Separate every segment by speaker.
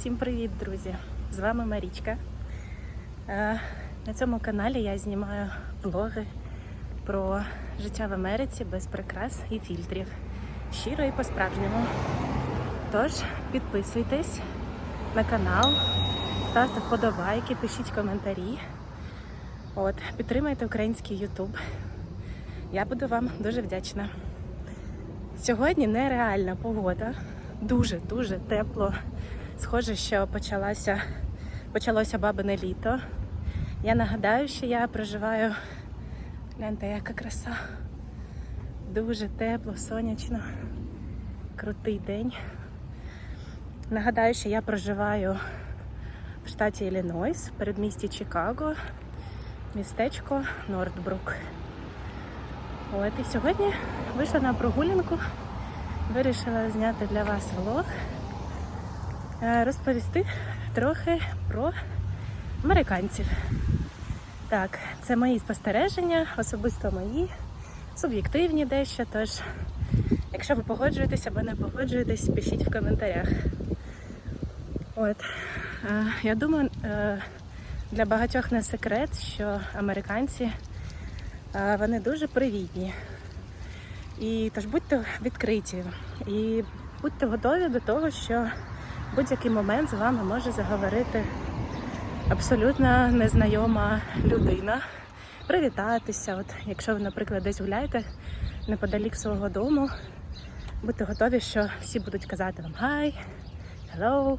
Speaker 1: Всім привіт, друзі! З вами Марічка. Е, На цьому каналі я знімаю влоги про життя в Америці без прикрас і фільтрів. Щиро і по-справжньому. Тож підписуйтесь на канал, ставте вподобайки, пишіть коментарі. От, підтримайте український Ютуб. Я буду вам дуже вдячна. Сьогодні нереальна погода, дуже-дуже тепло. Схоже, що почалося, почалося бабине літо. Я нагадаю, що я проживаю. Гляньте, яка краса. Дуже тепло, сонячно, крутий день. Нагадаю, що я проживаю в штаті Іллінойс, в передмісті Чикаго, містечко Нордбрук. От і сьогодні вийшла на прогулянку, вирішила зняти для вас влог, розповісти трохи про американців. Так, це мої спостереження, особисто мої, суб'єктивні дещо. Тож, якщо ви погоджуєтесь або не погоджуєтесь, пишіть в коментарях. От, е, я думаю, е, для багатьох не секрет, що американці е, вони дуже привітні. І тож будьте відкриті і будьте готові до того, що будь-який момент з вами може заговорити абсолютно незнайома людина, привітатися. От, якщо ви, наприклад, десь гуляєте неподалік свого дому, будьте готові, що всі будуть казати вам «Hi», «Hello»,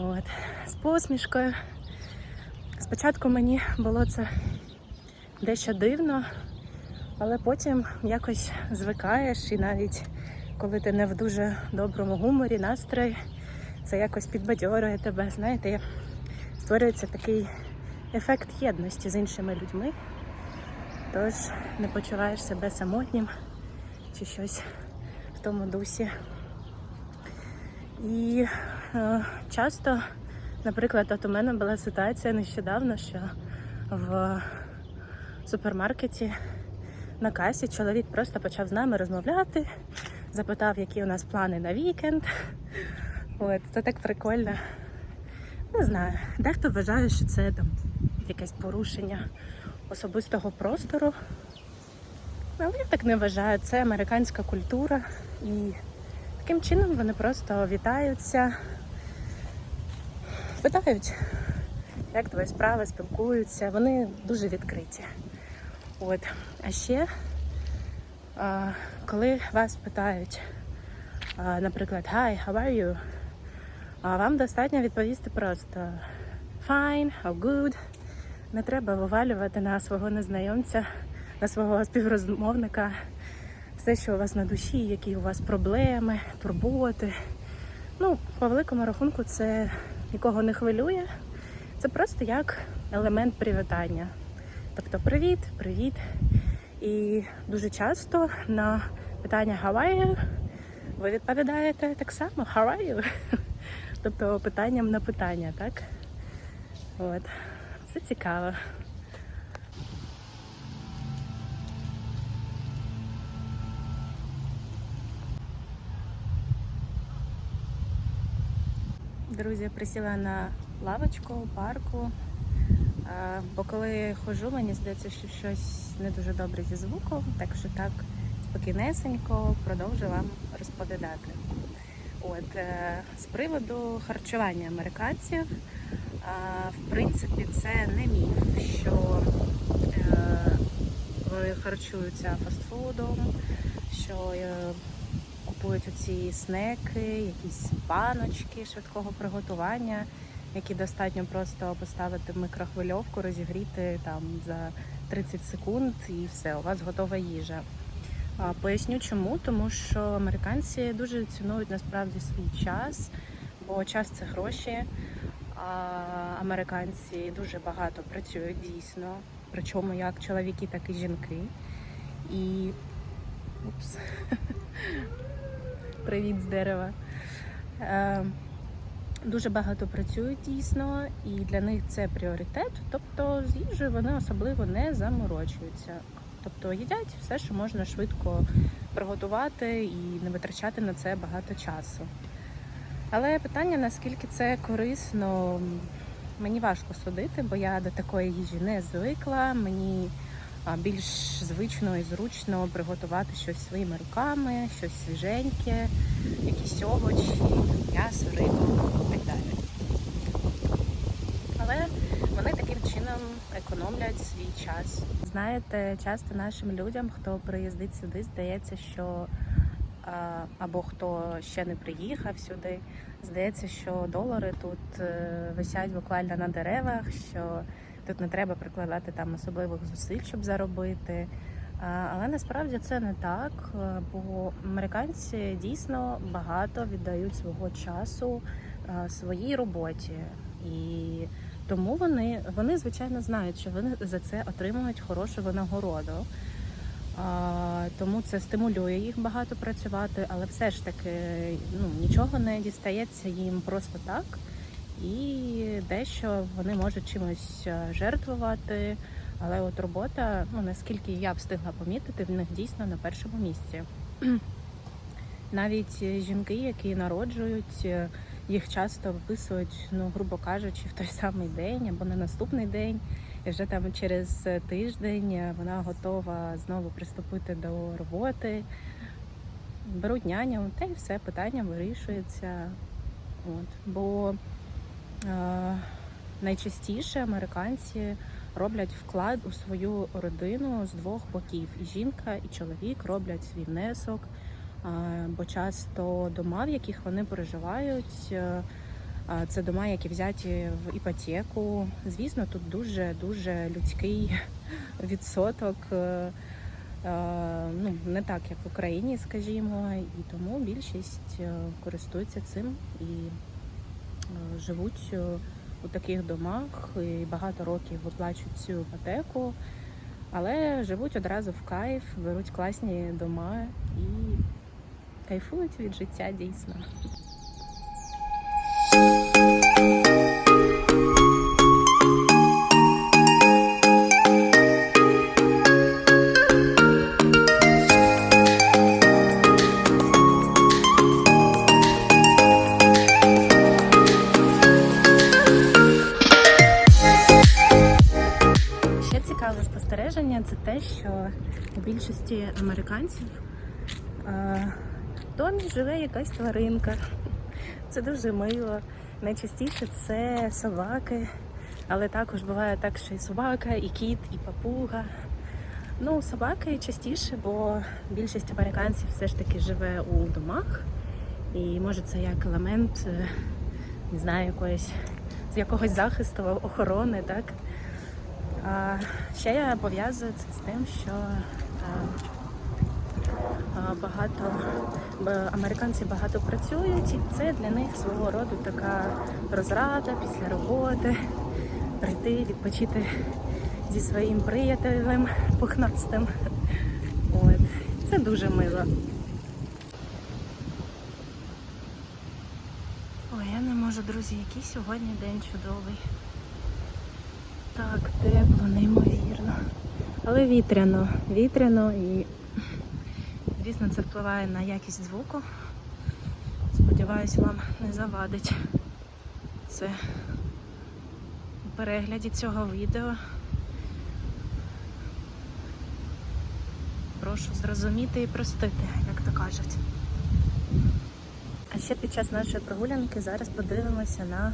Speaker 1: От, з посмішкою. Спочатку мені було це дещо дивно, але потім якось звикаєш, і навіть коли ти не в дуже доброму гуморі, настрої, це якось підбадьорює тебе. Знаєте, створюється такий ефект єдності з іншими людьми. Тож не почуваєш себе самотнім чи щось в тому дусі. І е, часто, наприклад, от у мене була ситуація нещодавно, що в супермаркеті на касі чоловік просто почав з нами розмовляти, запитав, які у нас плани на вікенд. От, це так прикольно. Не знаю, дехто вважає, що це там якесь порушення особистого простору. Але я так не вважаю. Це американська культура і таким чином вони просто вітаються, питають, як твої справи, спілкуються. Вони дуже відкриті. От. А ще, коли вас питають, наприклад, Hi, how are you? А вам достатньо відповісти просто Fine, how good. Не треба вивалювати на свого незнайомця, на свого співрозмовника все, що у вас на душі, які у вас проблеми, турботи. Ну, по великому рахунку, це нікого не хвилює. Це просто як елемент привітання. Тобто привіт, привіт. І дуже часто на питання you? ви відповідаєте так само How are you? Тобто питанням на питання, так? От. Це цікаво. Друзі, присіла на лавочку парку. Бо коли ходжу, мені здається, що щось не дуже добре зі звуком, так що так спокійнесенько продовжу вам розповідати. От е, з приводу харчування американців, в принципі, це не міф, що е, харчуються фастфудом, що е, купують оці снеки, якісь баночки швидкого приготування, які достатньо просто поставити в микрохвильовку, розігріти там за 30 секунд і все, у вас готова їжа. Поясню чому, тому що американці дуже цінують насправді свій час, бо час це гроші. А американці дуже багато працюють дійсно, причому як чоловіки, так і жінки. І Упс. Привіт з дерева. Е, Дуже багато працюють дійсно, і для них це пріоритет. Тобто з їжею вони особливо не заморочуються. Тобто їдять все, що можна швидко приготувати і не витрачати на це багато часу. Але питання, наскільки це корисно, мені важко судити, бо я до такої їжі не звикла. Мені більш звично і зручно приготувати щось своїми руками, щось свіженьке, якісь овочі, м'ясо, рибу і так далі. Але вони таким чином економлять свій час. Знаєте, часто нашим людям, хто приїздить сюди, здається, що або хто ще не приїхав сюди, здається, що долари тут е, висять буквально на деревах, що тут не треба прикладати там особливих зусиль, щоб заробити. Але насправді це не так, е, бо американці дійсно багато віддають свого часу е, своїй роботі. І тому вони, вони звичайно знають, що вони за це отримують хорошу винагороду. Тому це стимулює їх багато працювати, але все ж таки ну, нічого не дістається їм просто так. І дещо вони можуть чимось е, жертвувати. Але от робота, ну наскільки я встигла помітити, в них дійсно на першому місці. Навіть е, жінки, які народжують, е, їх часто виписують, ну грубо кажучи, в той самий день або на наступний день. І вже там через тиждень вона готова знову приступити до роботи. Беруть няню, та й все питання вирішується. От. Бо е, найчастіше американці роблять вклад у свою родину з двох боків. І жінка, і чоловік роблять свій внесок. Бо часто дома, в яких вони проживають, е, це дома, які взяті в іпотеку. Звісно, тут дуже дуже людський відсоток. е, е, Ну, не так, як в Україні, скажімо, і тому більшість користується цим і живуть у таких домах і багато років виплачують цю іпотеку, але живуть одразу в кайф, беруть класні дома і кайфують від життя дійсно. Це те, що у більшості американців е, домі живе якась тваринка. Це дуже мило. Найчастіше це собаки, але також буває так, що і собака, і кіт, і папуга. Ну, собаки частіше, бо більшість американців все ж таки живе у домах. І може це як елемент, е, не знаю, якоїсь з якогось захисту, охорони, так? А ще я пов'язую це з тим, що е, е, багато американці багато працюють, і це для них свого роду така розрада після роботи, прийти, відпочити зі своїм приятелем пухнастим. От. Це дуже мило. Ой, я не можу, друзі, який сьогодні день чудовий. Так, тепло, неймовірно. Але вітряно, вітряно і, звісно, це впливає на якість звуку. Сподіваюсь, вам не завадить це у перегляді цього відео. Прошу зрозуміти і простити, як то кажуть. А ще під час нашої прогулянки зараз подивимося на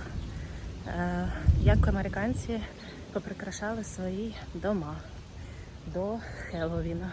Speaker 1: е, як американці поприкрашали свої дома до Хеллоуіна.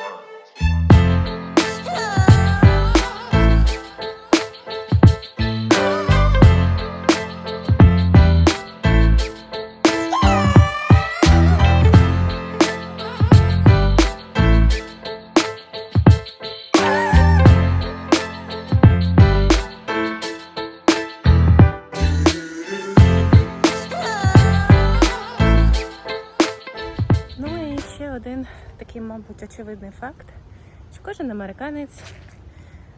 Speaker 1: мабуть, очевидний факт, що кожен американець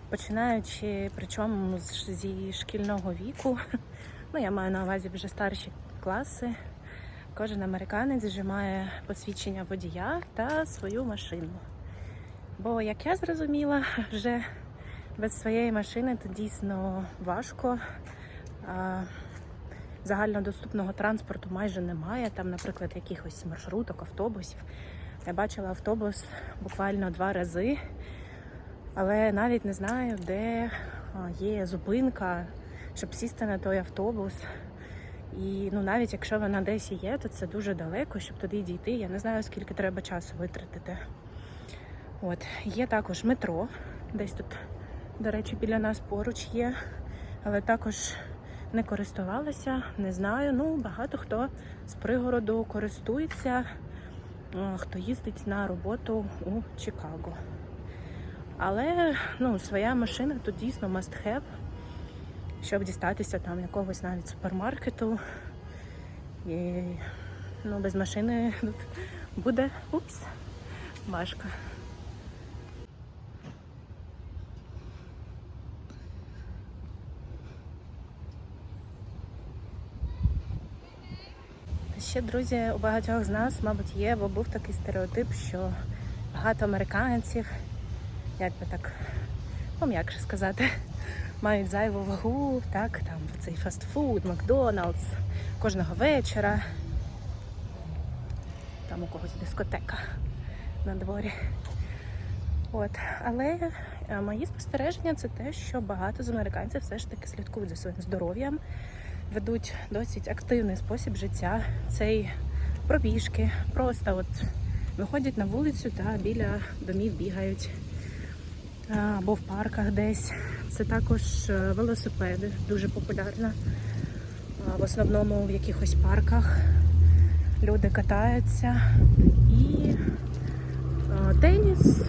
Speaker 1: починаючи причому зі шкільного віку. Ну, я маю на увазі вже старші класи. Кожен американець вже має посвідчення водія та свою машину. Бо, як я зрозуміла, вже без своєї машини то дійсно важко. Загальнодоступного транспорту майже немає. Там, наприклад, якихось маршруток, автобусів. Я бачила автобус буквально два рази, але навіть не знаю, де є зупинка, щоб сісти на той автобус. І ну навіть якщо вона десь є, то це дуже далеко, щоб туди дійти. Я не знаю, скільки треба часу витратити. От є також метро, десь тут, до речі, біля нас поруч є, але також не користувалася, не знаю. Ну, багато хто з пригороду користується, хто їздить на роботу у Чикаго. Але ну, своя машина тут дійсно must have, щоб дістатися там якогось навіть супермаркету. І ну, без машини тут буде упс, важко. Ще друзі, у багатьох з нас, мабуть, є, бо був такий стереотип, що багато американців, як би так пом'якше сказати, мають зайву вагу, так, там в цей фастфуд, Макдоналдс кожного вечора. Там у когось дискотека на дворі. От. Але е, мої спостереження це те, що багато з американців все ж таки слідкують за своїм здоров'ям, ведуть досить активний спосіб життя. Цей пробіжки, просто от виходять на вулицю та біля домів бігають або в парках десь. Це також е, велосипеди, дуже популярно. В основному в якихось парках люди катаються і теніс.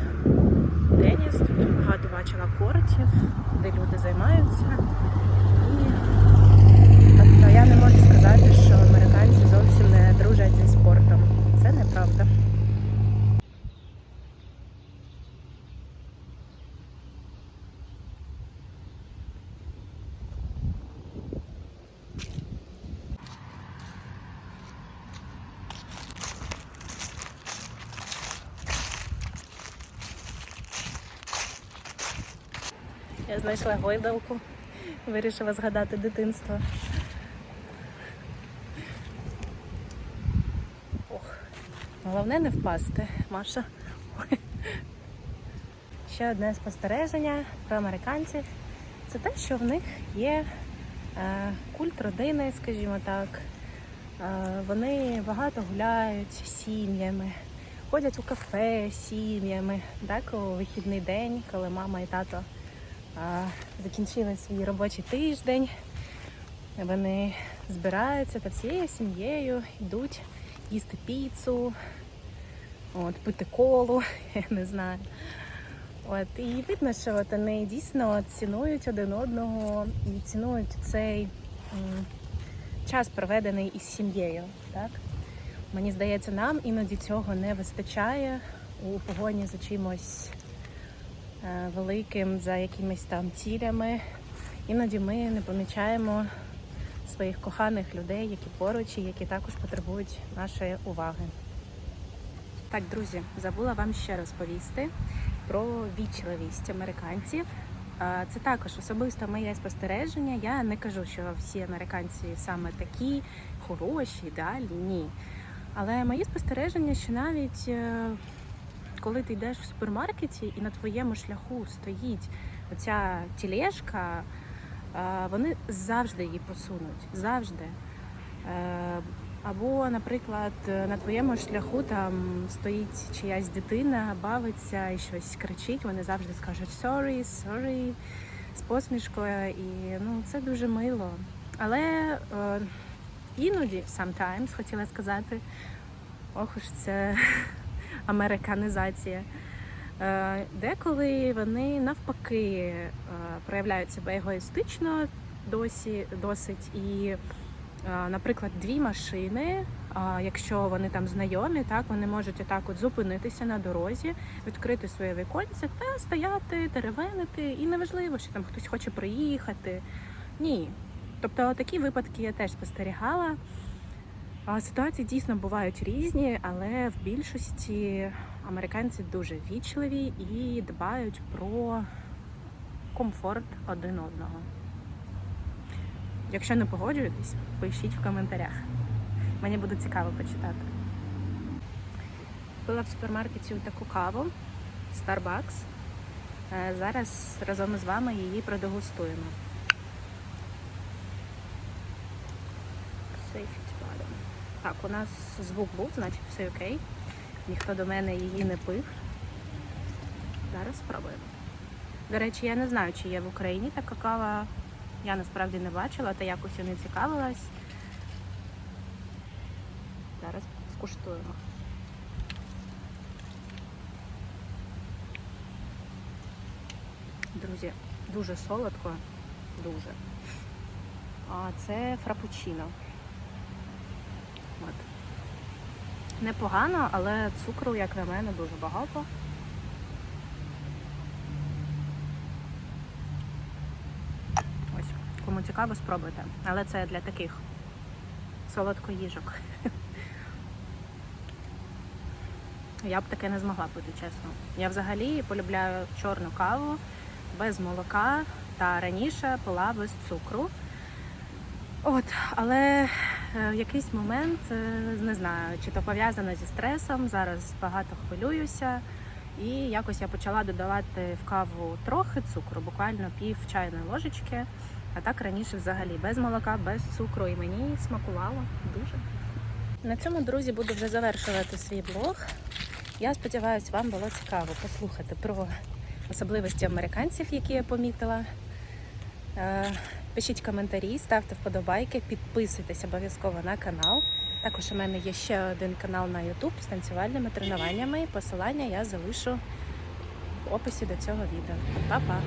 Speaker 1: Теніс, тут багато бачила кортів, де люди займаються. І тобто я не можу сказати, що американці зовсім не дружать зі спортом. Це неправда. Я знайшла гойдалку, вирішила згадати дитинство. Ох, головне не впасти, Маша. Ой. Ще одне спостереження про американців це те, що в них є е, культ родини, скажімо так. Е, вони багато гуляють сім'ями, ходять у кафе з сім'ями, так, у вихідний день, коли мама і тато закінчили свій робочий тиждень. Вони збираються та всією сім'єю йдуть їсти піцу, от, пити колу, я не знаю. От, і видно, що от вони дійсно цінують один одного і цінують цей м, час, проведений із сім'єю. Так? Мені здається, нам іноді цього не вистачає у погоні за чимось великим, за якимись там цілями. Іноді ми не помічаємо своїх коханих людей, які поруч і які також потребують нашої уваги. Так, друзі, забула вам ще розповісти про вічливість американців. Це також особисто моє спостереження. Я не кажу, що всі американці саме такі хороші, ідеальні. Ні. Але мої спостереження, що навіть е, коли ти йдеш в супермаркеті і на твоєму шляху стоїть оця тілешка, е, вони завжди її посунуть. Завжди. Е, Або, наприклад, на твоєму шляху там стоїть чиясь дитина, бавиться і щось кричить. Вони завжди скажуть sorry, sorry з посмішкою, і ну це дуже мило. Але е, іноді, sometimes, хотіла сказати, ох уж це американізація. Е, Деколи вони навпаки е, проявляють себе егоїстично досі досить і е, наприклад, дві машини. Якщо вони там знайомі, так вони можуть отак от зупинитися на дорозі, відкрити своє віконце та стояти, теревенити. І неважливо, що там хтось хоче приїхати. Ні. Тобто такі випадки я теж спостерігала. Ситуації дійсно бувають різні, але в більшості американці дуже вічливі і дбають про комфорт один одного. Якщо не погоджуєтесь, пишіть в коментарях. Мені буде цікаво почитати. Купила в супермаркеті таку каву Starbucks. Е, Зараз разом з вами її продегустуємо. Button. Так, у нас звук був, значить все окей. Ніхто до мене її не пив. Зараз спробуємо. До речі, я не знаю, чи є в Україні така кава. Я насправді не бачила, та якось і не цікавилась. Зараз скуштуємо. Друзі, дуже солодко, дуже. А це фрапучино. От. Непогано, але цукру, як на мене, дуже багато. Ось, кому цікаво, спробуйте. Але це для таких солодкоїжок. Я б таке не змогла пити, чесно. Я взагалі полюбляю чорну каву без молока та раніше пила без цукру. От, але в якийсь момент, е, не знаю, чи то пов'язано зі стресом, зараз багато хвилююся. І якось я почала додавати в каву трохи цукру, буквально пів чайної ложечки. А так раніше взагалі без молока, без цукру. І мені смакувало дуже. На цьому, друзі, буду вже завершувати свій блог. Я сподіваюся, вам було цікаво послухати про особливості американців, які я помітила. Пишіть коментарі, ставте вподобайки, підписуйтесь обов'язково на канал. Також у мене є ще один канал на YouTube з танцювальними тренуваннями. Посилання я залишу в описі до цього відео. Па-па!